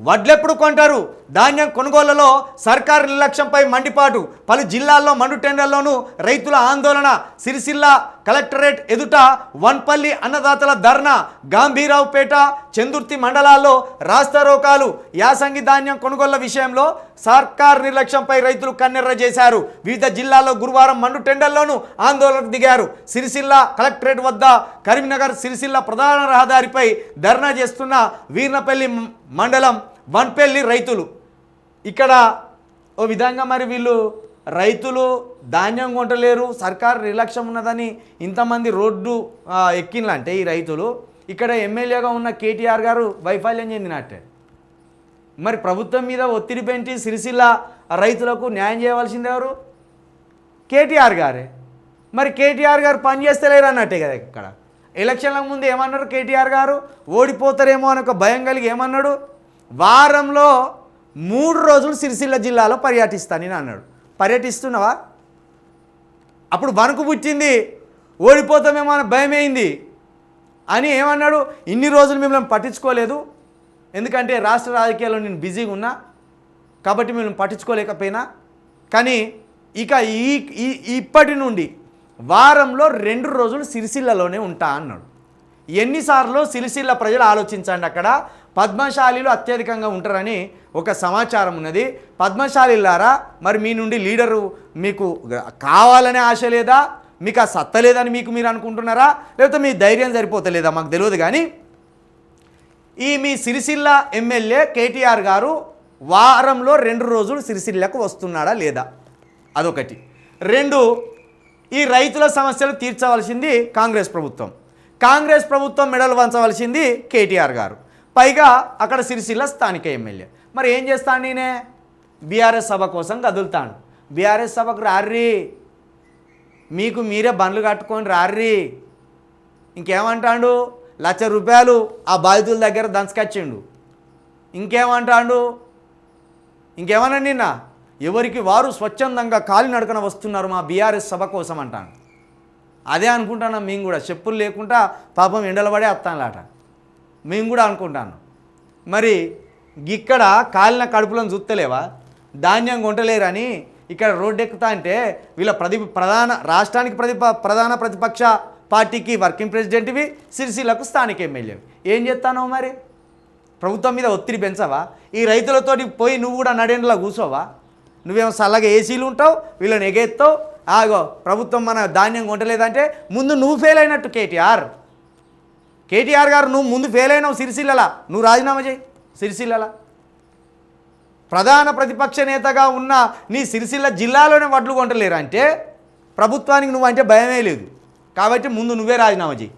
వడ్లెప్పుడు కొంటారు? ధాన్యం కొనుగోళ్ళలో సర్కారు నిర్లక్ష్యంపై మండిపాటు. పలు జిల్లాల్లో మండు టెండర్లోనూ రైతుల ఆందోళన సిరిసిల్ల కలెక్టరేట్ ఎదుట వన్పల్లి అన్నదాతల ధర్నా గాంభీరావుపేట చందుర్తి మండలాల్లో రాస్తారోకాలు యాసంగి ధాన్యం కొనుగోళ్ళ విషయంలో సర్కార్ నిర్లక్ష్యంపై రైతులు కన్నెర్ర చేశారు. వివిధ జిల్లాల్లో గురువారం మండు టెండర్లోనూ ఆందోళనకు దిగారు. సిరిసిల్ల కలెక్టరేట్ వద్ద కరీంనగర్ సిరిసిల్ల ప్రధాన రహదారిపై ధర్నా చేస్తున్న వీర్నపల్లి మండలం వన్పల్లి రైతులు. ఇక్కడ ఓ విధంగా మరి వీళ్ళు రైతులు ధాన్యం కొంటలేరు సర్కారు నిర్లక్ష్యం ఉన్నదని ఇంతమంది రోడ్డు ఎక్కిన్లంటే ఈ రైతులు. ఇక్కడ ఎమ్మెల్యేగా ఉన్న కేటీఆర్ గారు వైఫల్యం చెందినట్టే. మరి ప్రభుత్వం మీద ఒత్తిడి పెంచి సిరిసిల్ల రైతులకు న్యాయం చేయవలసింది ఎవరు? కేటీఆర్ గారే. మరి కేటీఆర్ గారు పని చేస్తలేరు అన్నట్టే కదా ఇక్కడ. ఎలక్షన్ల ముందు ఏమన్నారు కేటీఆర్ గారు? ఓడిపోతారేమో అని ఒక భయం కలిగి ఏమన్నాడు? వారంలో మూడు రోజులు సిరిసిల్ల జిల్లాలో పర్యటిస్తానని అన్నాడు. పర్యటిస్తున్నావా? అప్పుడు వణుకు పుట్టింది ఓడిపోతామేమో అని భయమైంది అని ఏమన్నాడు? ఇన్ని రోజులు మిమ్మల్ని పట్టించుకోలేదు. ఎందుకంటే రాష్ట్ర రాజకీయాల్లో నేను బిజీగా ఉన్నా కాబట్టి మిమ్మల్ని పట్టించుకోలేకపోయినా. కానీ ఇక ఈ ఈ- ఇప్పటి నుండి వారంలో రెండు రోజులు సిరిసిల్లలోనే ఉంటా అన్నాడు. ఎన్నిసార్లు సిరిసిల్ల ప్రజలు ఆలోచించండి అక్కడ? పద్మశాలీలు అత్యధికంగా ఉంటారని ఒక సమాచారం ఉన్నది. పద్మశాలిలారా మరి మీ నుండి లీడరు మీకు కావాలనే ఆశ లేదా? మీకు ఆ సత్త లేదని మీకు మీరు అనుకుంటున్నారా? లేకపోతే మీ ధైర్యం సరిపోతలేదా? మాకు తెలియదు కానీ ఈ మీ సిరిసిల్ల ఎమ్మెల్యే కేటీఆర్ గారు వారంలో రెండు రోజులు సిరిసిల్లకు వస్తున్నాడా లేదా? అదొకటి. రెండు ఈ రైతుల సమస్యలు తీర్చవలసింది కాంగ్రెస్ ప్రభుత్వం. కాంగ్రెస్ ప్రభుత్వం మెడలు వంచవలసింది కేటీఆర్ గారు. పైగా అక్కడ సిరిసిల్ల స్థానిక ఎమ్మెల్యే. మరి ఏం చేస్తాను నేనే? బీఆర్ఎస్ సభ కోసం కదులుతాను. బీఆర్ఎస్ సభకు రార్రి. మీకు మీరే బండ్లు కట్టుకొని రార్రి. ఇంకేమంటాడు? లక్ష రూపాయలు ఆ బాధితుల దగ్గర దంచకొచ్చిండు. ఇంకేమంటాడు? ఇంకేమన్నా నిన్న? ఎవరికి వారు స్వచ్ఛందంగా కాలినడకన వస్తున్నారు మా బీఆర్ఎస్ సభ కోసం అంటాను అదే అనుకుంటున్నాం మేము కూడా. చెప్పులు లేకుండా పాపం ఎండలబడే వస్తానులాట మేము కూడా అనుకుంటాను. మరి ఇక్కడ కాలిన కడుపులను చూస్తలేవా ధాన్యం కొంటలేరని ఇక్కడ రోడ్డు ఎక్కుతా అంటే వీళ్ళ ప్రతి ప్రధాన రాష్ట్రానికి ప్రతి ప్రధాన ప్రతిపక్ష పార్టీకి వర్కింగ్ ప్రెసిడెంట్వి సిరిసిల్లకు స్థానిక ఎమ్మెల్యేవి. ఏం చేస్తానో మరి? ప్రభుత్వం మీద ఒత్తిడి పెంచవా? ఈ రైతులతోటి పోయి నువ్వు కూడా నడేండ్లా కూర్చోవా నువ్వేమో చల్లగా ఏసీలు ఉంటావు వీళ్ళని ఎగేత్తావు. ఆగో ప్రభుత్వం మన ధాన్యం కొంటలేదంటే ముందు నువ్వు ఫెయిల్ అయినట్టు కేటీఆర్. కేటీఆర్ గారు నువ్వు ముందు ఫెయిల్ అయినావు సిరిసిల్లలా నువ్వు రాజీనామా చేయి సిరిసిల్లలా ప్రధాన ప్రతిపక్ష నేతగా ఉన్న నీ సిరిసిల్ల జిల్లాలోనే వడ్లు కొంటలేరు అంటే ప్రభుత్వానికి నువ్వు అంటే భయమే లేదు. కాబట్టి ముందు నువ్వే రాజీనామా చేయి.